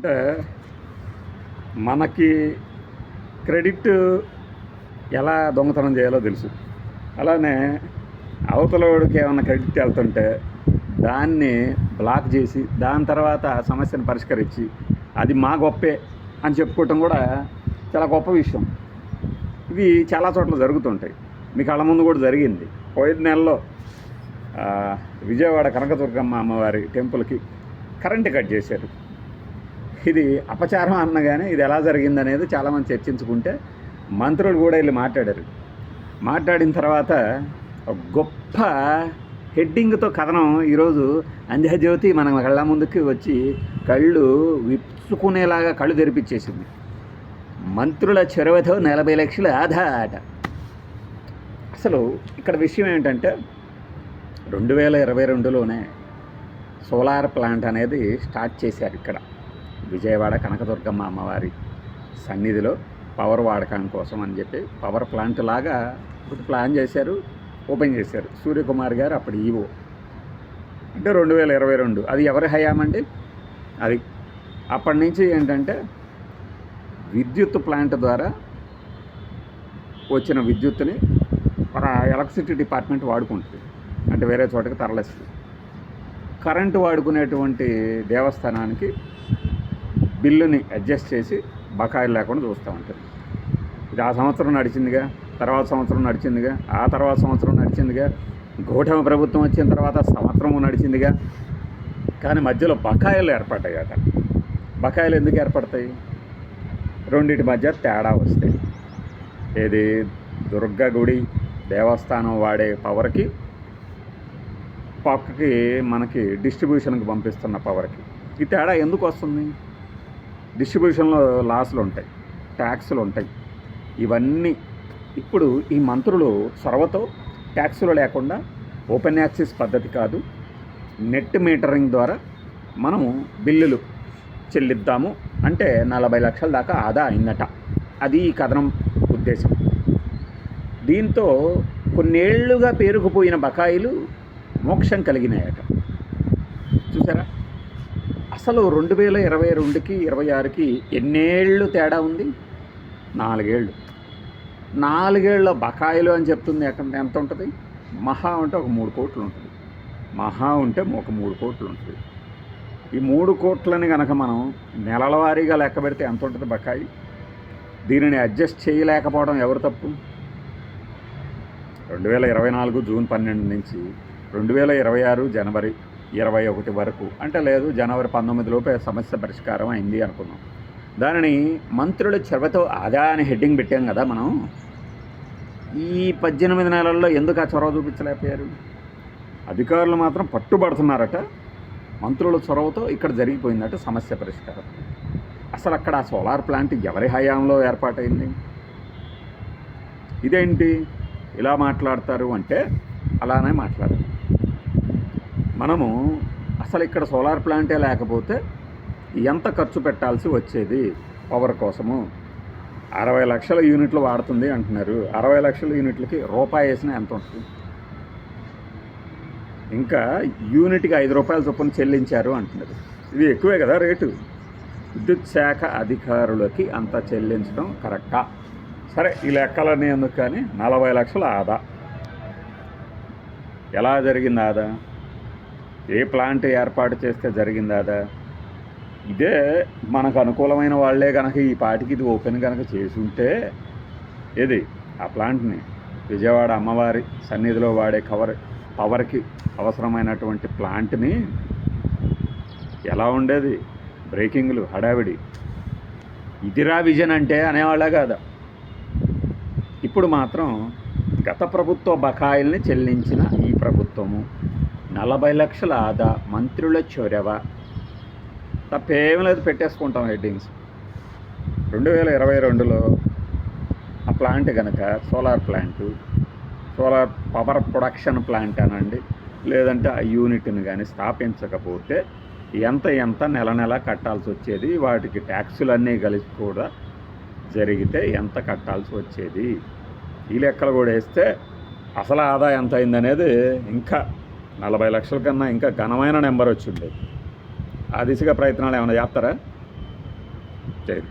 అంటే మనకి క్రెడిట్ ఎలా దొంగతనం చేయాలో తెలుసు. అలానే అవతలవాడికి ఏమైనా క్రెడిట్ వెళ్తుంటే దాన్ని బ్లాక్ చేసి దాని తర్వాత ఆ సమస్యను పరిష్కరించి అది మా గొప్పే అని చెప్పుకోవటం కూడా చాలా గొప్ప విషయం. ఇవి చాలా చోట్ల జరుగుతుంటాయి. మీ కళ్ళ ముందు కూడా జరిగింది. పోయిన నెలలో విజయవాడ కనకదుర్గమ్మ అమ్మవారి టెంపుల్కి కరెంటు కట్ చేశారు. ఇది అపచారం అన్నగానే ఇది ఎలా జరిగిందనేది చాలామంది చర్చించుకుంటే మంత్రులు కూడా వెళ్ళి మాట్లాడారు. మాట్లాడిన తర్వాత ఒక గొప్ప హెడ్డింగ్తో కథనం ఈరోజు అంధ్యజ్యోతి మన కళ్ళ ముందుకి వచ్చి కళ్ళు విప్పుకునేలాగా కళ్ళు తెరిపించేసింది. మంత్రుల చొరవతో నలభై లక్షల ఆదా ఆట. అసలు ఇక్కడ విషయం ఏంటంటే రెండు వేల ఇరవై రెండులోనే సోలార్ ప్లాంట్ అనేది స్టార్ట్ చేశారు ఇక్కడ. విజయవాడ కనకదుర్గమ్మ అమ్మవారి సన్నిధిలో పవర్ వాడకం కోసం అని చెప్పి పవర్ ప్లాంట్ లాగా ఒకటి ప్లాన్ చేశారు ఓపెన్ చేశారు. సూర్యకుమార్ గారు అప్పుడు ఈవో. అంటే రెండు వేల ఇరవై రెండు అది ఎవరి హయామండి అది అప్పటి నుంచి ఏంటంటే విద్యుత్ ప్లాంట్ ద్వారా వచ్చిన విద్యుత్ని మన ఎలక్ట్రిసిటీ డిపార్ట్మెంట్ వాడుకుంటుంది. అంటే వేరే చోటకి తరలిస్తుంది. కరెంటు వాడుకునేటువంటి దేవస్థానానికి బిల్లుని అడ్జస్ట్ చేసి బకాయిలు లేకుండా చూస్తూ ఉంటుంది ఇది ఆ సంవత్సరం నడిచిందిగా తర్వాత సంవత్సరం నడిచిందిగా ఆ తర్వాత సంవత్సరం నడిచిందిగా కూటమి ప్రభుత్వం వచ్చిన తర్వాత సంవత్సరం నడిచిందిగా. కానీ మధ్యలో బకాయిలు ఏర్పడ్డాయి కదా. బకాయిలు ఎందుకు ఏర్పడతాయి? రెండింటి మధ్య తేడా వస్తాయి ఏది? దుర్గ గుడి దేవస్థానం వాడే పవర్కి పక్కకి మనకి డిస్ట్రిబ్యూషన్కి పంపిస్తున్న పవర్కి. ఈ తేడా ఎందుకు వస్తుంది? డిస్ట్రిబ్యూషన్లో లాస్లు ఉంటాయి ట్యాక్సులు ఉంటాయి. ఇవన్నీ ఇప్పుడు ఈ మంత్రులు చొరవతో ట్యాక్సులు లేకుండా ఓపెన్ యాక్సెస్ పద్ధతి కాదు. నెట్ మీటరింగ్ ద్వారా మనము బిల్లులు చెల్లిద్దాము అంటే నలభై లక్షల దాకా ఆదా అయిందట. అది ఈ కథనం ఉద్దేశం. దీంతో కొన్నేళ్ళుగా పేరుకుపోయిన బకాయిలు మోక్షం కలిగినాయట. చూసారా? అసలు రెండు వేల ఇరవై రెండుకి ఇరవై ఆరుకి ఎన్నేళ్ళు తేడా ఉంది? నాలుగేళ్ళు. నాలుగేళ్ళ బకాయిలు అని చెప్తుంది ఎక్కడ ఎంత ఉంటుంది? మహా ఉంటే ఒక మూడు కోట్లు ఉంటుంది. మహా ఉంటే ఒక మూడు కోట్లు ఉంటుంది. ఈ మూడు కోట్లని కనుక మనం నెలల వారీగా లెక్క పెడితే ఎంత ఉంటుంది బకాయి? దీనిని అడ్జస్ట్ చేయలేకపోవడం ఎవరు తప్పు? రెండు వేల ఇరవై నాలుగు జూన్ పన్నెండు నుంచి రెండు వేల ఇరవై ఆరు జనవరి ఇరవై ఒకటి వరకు. అంటే లేదు జనవరి పంతొమ్మిదిలోపే సమస్య పరిష్కారం అయింది అనుకున్నాం. దానిని మంత్రుల చొరవతో ఆదా అని హెడ్డింగ్ పెట్టాం కదా మనం. ఈ పద్దెనిమిది నెలల్లో ఎందుకు ఆ చొరవ చూపించలేకపోయారు? అధికారులు మాత్రం పట్టుబడుతున్నారట. మంత్రుల చొరవతో ఇక్కడ జరిగిపోయిందట సమస్య పరిష్కారం. అసలు అక్కడ ఆ సోలార్ ప్లాంట్ ఎవరి హయాంలో ఏర్పాటైంది? ఇదేంటి? ఇలా మాట్లాడతారు అంటే అలానే మాట్లాడారు. మనము అసలు ఇక్కడ సోలార్ ప్లాంటే లేకపోతే ఎంత ఖర్చు పెట్టాల్సి వచ్చేది పవర్ కోసము? అరవై లక్షల యూనిట్లు వాడుతుంది అంటున్నారు. అరవై లక్షల యూనిట్లకి రూపాయి వేసినా ఎంత ఉంటుంది? ఇంకా యూనిట్కి ఐదు రూపాయల చొప్పున చెల్లించారు అంటున్నారు. ఇది ఎక్కువే కదా రేటు. విద్యుత్ శాఖ అధికారులకి అంత చెల్లించడం కరెక్టా? సరే ఈ లెక్కలన్నీ ఎందుకు కానీ నలభై లక్షల ఆదా. ఎలా జరిగింది ఆదా? ఏ ప్లాంట్ ఏర్పాటు చేస్తే జరిగిందాదా ఇదే మనకు అనుకూలమైన వాళ్ళే కనుక ఈ పాటికి ఇది ఓపెన్ కనుక చేసుంటే ఏది? ఆ ప్లాంట్ని విజయవాడ అమ్మవారి సన్నిధిలో వాడే కవర్ పవర్కి అవసరమైనటువంటి ప్లాంట్ని ఎలా ఉండేది? బ్రేకింగ్లు హడావిడి. ఇదిరా విజన్ అంటే అనేవాళ్ళే కాదా? ఇప్పుడు మాత్రం గత ప్రభుత్వ బకాయిల్ని చెల్లించిన ఈ ప్రభుత్వము నలభై లక్షల ఆదా మంత్రుల చొరవ. తప్పేమీ లేదు పెట్టేసుకుంటాం హెడ్డింగ్స్. రెండు వేల ఇరవై రెండులో ఆ ప్లాంట్ కనుక solar plant solar power production plant అనండి లేదంటే ఆ యూనిట్ని కానీ స్థాపించకపోతే ఎంత ఎంత నెల నెల కట్టాల్సి వచ్చేది వాటికి ట్యాక్సులన్నీ కలిసి కూడా జరిగితే ఎంత కట్టాల్సి వచ్చేది? ఈ లెక్కలు కూడా వేస్తే అసలు ఆదాయం ఎంత అయిందనేది ఇంకా నలభై లక్షల కన్నా ఇంకా ఘనమైన నెంబర్ వచ్చింది. ఆ దిశగా ప్రయత్నాలు ఏమైనా చేస్తారా? స్టైల్